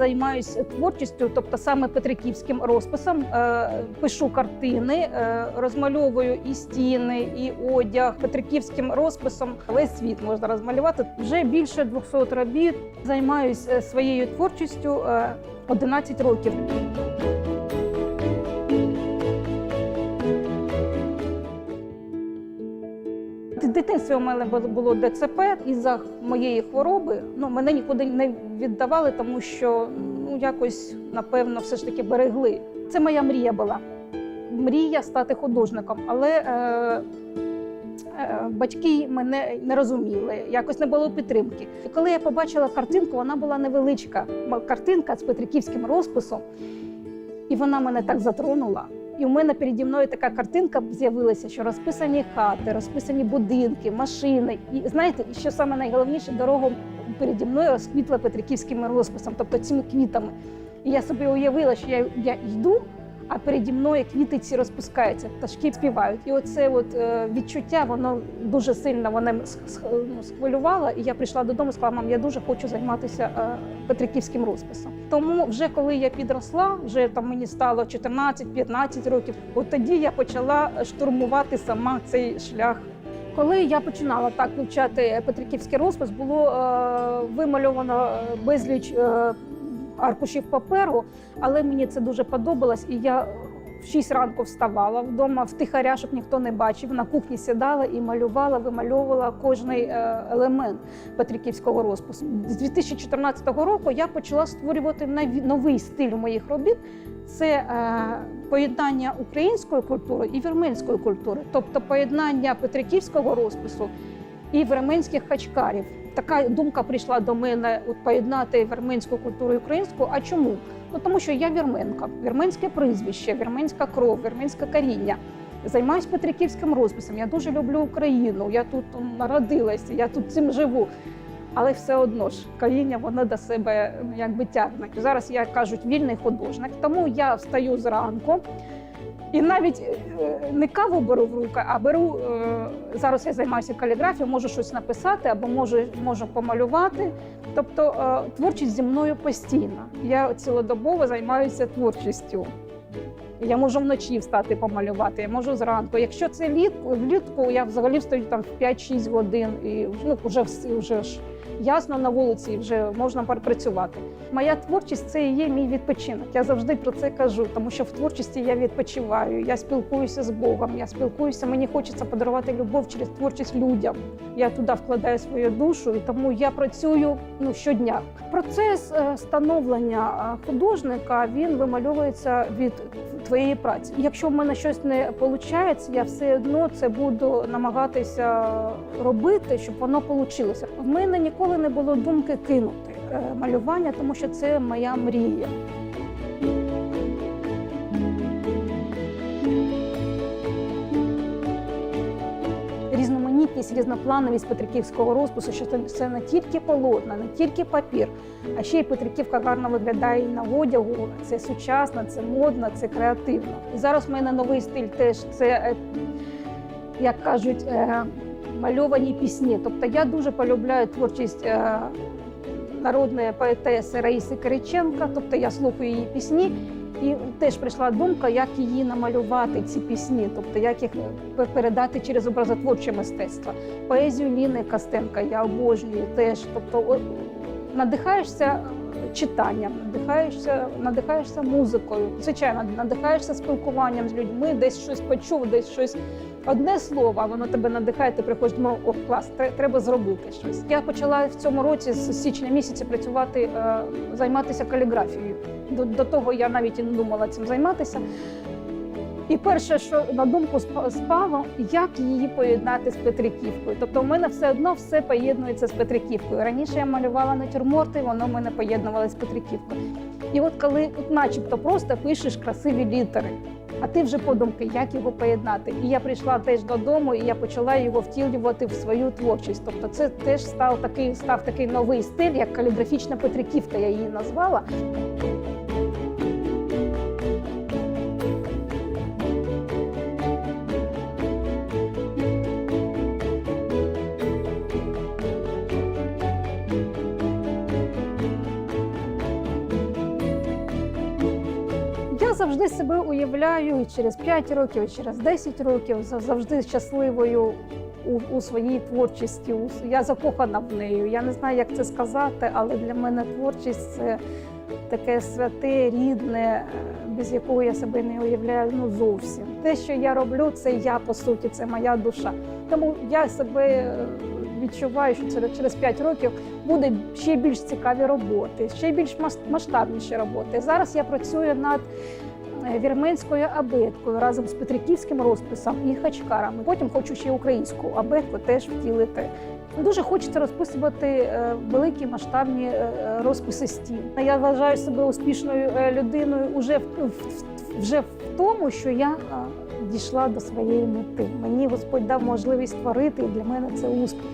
займаюся творчістю, тобто саме петриківським розписом. Е, Пишу картини, е, розмальовую і стіни, і одяг. Петриківським розписом весь світ можна розмалювати. Вже більше 200 робіт. Займаюся своєю творчістю е, 11 років. Дитинстві у мене було- ДЦП із-за моєї хвороби. Ну мене нікуди не віддавали, тому що ну якось напевно все ж таки берегли. Це моя мрія була. Мрія стати художником, але е, е, батьки мене не розуміли, якось не було підтримки. І коли я побачила картинку, вона була невеличка. Картинка з петриківським розписом, і вона мене так затронула. І у мене переді мною така картинка з'явилася, що розписані хати, розписані будинки, машини. І знаєте, що саме найголовніше, дорога переді мною розквітла петриківським розписом, тобто цими квітами. І я собі уявила, що я, я йду, а переді мною квіти ці розпускаються, пташки співають. І оце от, е, відчуття, воно дуже сильно сх- ну, схвилювало. І я прийшла додому сказала, мам, я дуже хочу займатися е, петриківським розписом. Тому вже коли я підросла, вже там мені стало 14-15 років, от тоді я почала штурмувати сама цей шлях. Коли я починала так вивчати Петриківський розпис, було е, вимальовано е, безліч е, аркушів паперу, але мені це дуже подобалось, і я в 6 ранку вставала вдома втихаря, щоб ніхто не бачив. На кухні сідала і малювала, вимальовувала кожний е, елемент Петриківського розпису. З 2014 року я почала створювати новий стиль моїх робіт. Це е, поєднання української культури і вірменської культури, тобто поєднання петриківського розпису і вірменських хачкарів. Така думка прийшла до мене от поєднати вірменську культуру і українську. А чому? Ну тому що я вірменка, вірменське прізвище, вірменська кров, вірменське коріння. Займаюсь петриківським розписом. Я дуже люблю Україну. Я тут народилася, я тут цим живу. Але все одно ж коріння воно до себе якби тягне. Зараз я кажуть вільний художник, тому я встаю зранку. І навіть е, не каву беру в руки, а беру е, зараз. Я займаюся каліграфією, можу щось написати або можу, можу помалювати. Тобто е, творчість зі мною постійна. Я цілодобово займаюся творчістю. Я можу вночі встати помалювати, я можу зранку. Якщо це влітку, влітку я взагалі встаю там в 5-6 годин і ну, вже, вже ж ясно на вулиці, вже можна працювати. Моя творчість це і є мій відпочинок. Я завжди про це кажу, тому що в творчості я відпочиваю, я спілкуюся з Богом, я спілкуюся, мені хочеться подарувати любов через творчість людям. Я туди вкладаю свою душу, і тому я працюю ну, щодня. Процес е, становлення е, художника він вимальовується від твоєї праці. Якщо в мене щось не виходить, я все одно це буду намагатися робити, щоб воно вийшло. В мене ніколи не було думки кинути е, малювання, тому що це моя мрія. Різноманітність, різноплановість петриківського розпису, що це, це не тільки полотна, не тільки папір, а ще й Петриківка гарно виглядає і на одягу. Це сучасно, це модно, це креативно. І зараз в мене новий стиль теж це, е, як кажуть, е, мальовані пісні. Тобто я дуже полюбляю творчість е, народної поетеси Раїси Кириченка. Тобто я слухаю її пісні. І теж прийшла думка, як її намалювати, ці пісні, тобто як їх передати через образотворче мистецтво. Поезію Ліни Костенка я обожнюю теж. Тобто, надихаєшся е, читанням, надихаєшся, надихаєшся музикою. Звичайно, надихаєшся спілкуванням з людьми, десь щось почув, десь щось. Одне слово, воно тебе надихає, ти приходиш, думав, о, клас, треба зробити щось. Я почала в цьому році з січня місяця працювати, е, займатися каліграфією. До, до того я навіть і не думала цим займатися. І перше, що на думку спа- спало, як її поєднати з Петриківкою. Тобто, в мене все одно все поєднується з Петриківкою. Раніше я малювала натюрморти, воно в мене поєднувалося з Петриківкою. І от коли от начебто просто пишеш красиві літери, а ти вже подумки, як його поєднати. І я прийшла теж додому, і я почала його втілювати в свою творчість. Тобто, це теж став такий, став такий новий стиль, як каліграфічна Петриківка, я її назвала. Завжди себе уявляю і через 5 років, і через 10 років за- завжди щасливою у, у своїй творчості. Я закохана в неї. Я не знаю, як це сказати, але для мене творчість це таке святе, рідне, е, без якого я себе не уявляю ну зовсім. Те, що я роблю, це я по суті, це моя душа. Тому я себе е, відчуваю, що через- через 5 років буде ще більш цікаві роботи, ще більш мас- масштабніші роботи. Зараз я працюю над вірменською абеткою разом з петриківським розписом і хачкарами. Потім хочу ще українську абетку теж втілити. Дуже хочеться розписувати е, великі масштабні е, розписи стін. Я вважаю себе успішною е, людиною уже вже в тому, що я е, дійшла до своєї мети. Мені Господь дав можливість творити, і для мене це успіх.